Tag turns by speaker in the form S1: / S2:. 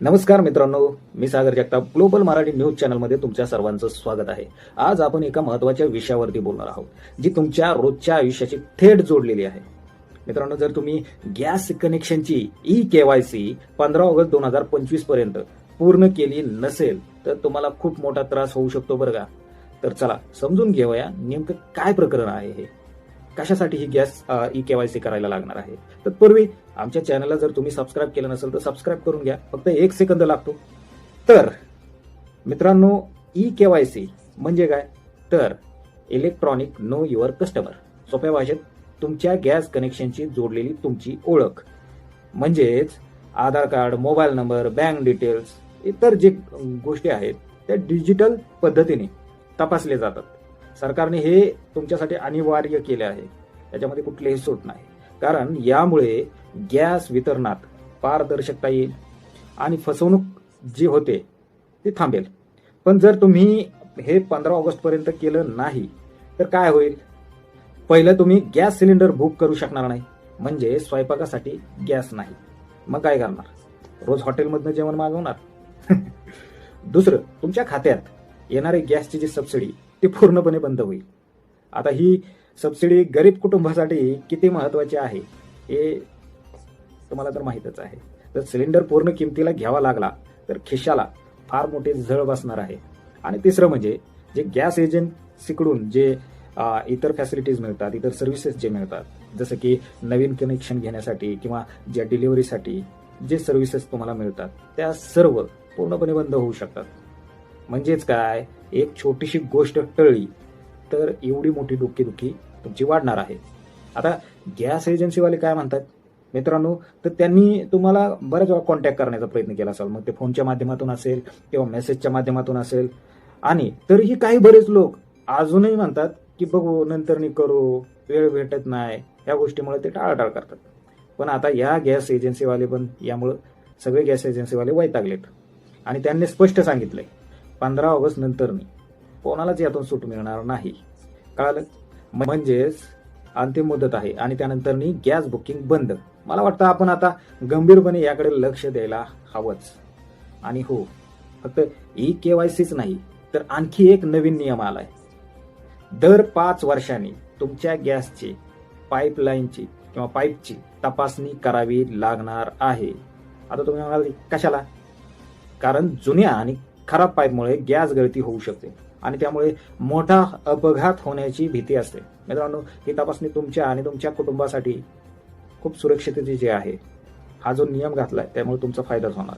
S1: नमस्कार मित्रांनो मी सागर जगताप. ग्लोबल मराठी न्यूज चॅनलमध्ये तुमच्या सर्वांचं स्वागत आहे. आज आपण एका महत्त्वाच्या विषयावरती बोलणार आहोत जी तुमच्या रोजच्या आयुष्याशी थेट जोडलेली आहे. मित्रांनो जर तुम्ही गॅस कनेक्शनची ई के वाय सी पंधरा ऑगस्ट दोन हजार पंचवीसपर्यंत पूर्ण केली नसेल तर तुम्हाला खूप मोठा त्रास होऊ शकतो बरं का? तर चला समजून घेऊया नेमकं काय प्रकरण आहे हे. कशासाठी ही गॅस ई केवायसी करायला लागणार आहे? तत्पूर्वी आमच्या चॅनलला जर तुम्ही सबस्क्राईब केलं नसेल तर सबस्क्राईब करून घ्या. फक्त एक सेकंद लागतो. तर मित्रांनो ई केवायसी म्हणजे काय? तर इलेक्ट्रॉनिक नो युअर कस्टमर सोप्या भाषेत तुमच्या गॅस कनेक्शनची जोडलेली तुमची ओळख. म्हणजेच Aadhaar card mobile number bank details इतर जे गोष्टी आहेत त्या डिजिटल पद्धतीने तपासले जातात. सरकारने हे तुमच्यासाठी अनिवार्य केले आहे. त्याच्यामध्ये कुठलीही सूट नाही. कारण यामुळे गॅस वितरणात पारदर्शकता येईल आणि फसवणूक जी होते ती थांबेल. पण जर तुम्ही हे पंधरा ऑगस्ट पर्यंत केलं नाही तर काय होईल? पहिलं तुम्ही गॅस सिलेंडर बुक करू शकणार नाही. म्हणजे स्वयंपाकासाठी गॅस नाही. मग काय करणार? रोज हॉटेलमधनं जेवण मागवणार? दुसरं तुमच्या खात्यात येणारी गॅसची जी सबसिडी ती पूर्णपणे बंद होईल. आता ही सबसिडी गरीब कुटुंबासाठी किती महत्वाची आहे हे तुम्हाला तर माहीतच आहे. जर सिलेंडर पूर्ण किमतीला घ्यावा लागला तर खिशाला फार मोठी झळ बसणार आहे. आणि तिसरं म्हणजे जे गॅस एजन्सीकडून जे इतर फॅसिलिटीज मिळतात इतर सर्व्हिसेस जे मिळतात जसं की नवीन कनेक्शन घेण्यासाठी किंवा ज्या डिलिव्हरीसाठी जे सर्व्हिसेस तुम्हाला मिळतात त्या सर्व पूर्णपणे बंद होऊ शकतात. म्हणजेच काय? एक छोटीशी गोष्ट टळली तर एवढी मोठी डोकेदुखी तुमची वाढणार आहे. आता गॅस एजन्सीवाले काय म्हणतात? मित्रांनो तर त्यांनी तुम्हाला बऱ्याच वेळा कॉन्टॅक्ट करण्याचा प्रयत्न केला असेल. मग ते फोनच्या माध्यमातून असेल किंवा मेसेजच्या माध्यमातून असेल. आणि तरीही काही बरेच लोक अजूनही म्हणतात की बघू नंतरनी करू वेळ भेटत नाही. या गोष्टीमुळे ते टाळाटाळ करतात. पण आता या गॅस एजन्सीवाले पण यामुळं सगळे गॅस एजन्सीवाले वैतागलेत. आणि त्यांनी स्पष्ट सांगितलंय पंधरा ऑगस्ट नंतरनी कोणालाच यातून सूट मिळणार नाही. कळालं? म्हणजेच अंतिम मुदत आहे आणि त्यानंतरनी गॅस बुकिंग बंद. मला वाटतं आपण आता गंभीरपणे याकडे लक्ष द्यायला हवंच. आणि हो फक्त ई केवायसीच नाही तर आणखी एक नवीन नियम आलाय. दर पाच वर्षांनी तुमच्या गॅसची पाईपलाईनची किंवा पाईपची तपासणी करावी लागणार आहे. आता तुम्ही म्हणाल कशाला? कारण जुन्या आणि खराब पाईपमुळे गॅस गळती होऊ शकते आणि त्यामुळे मोठा अपघात होण्याची भीती असते. मित्रांनो ही तपासणी तुमच्या आणि तुमच्या कुटुंबासाठी खूप सुरक्षिततेची आहे. हा जो नियम घातला आहे त्यामुळे तुमचा फायदाच होणार.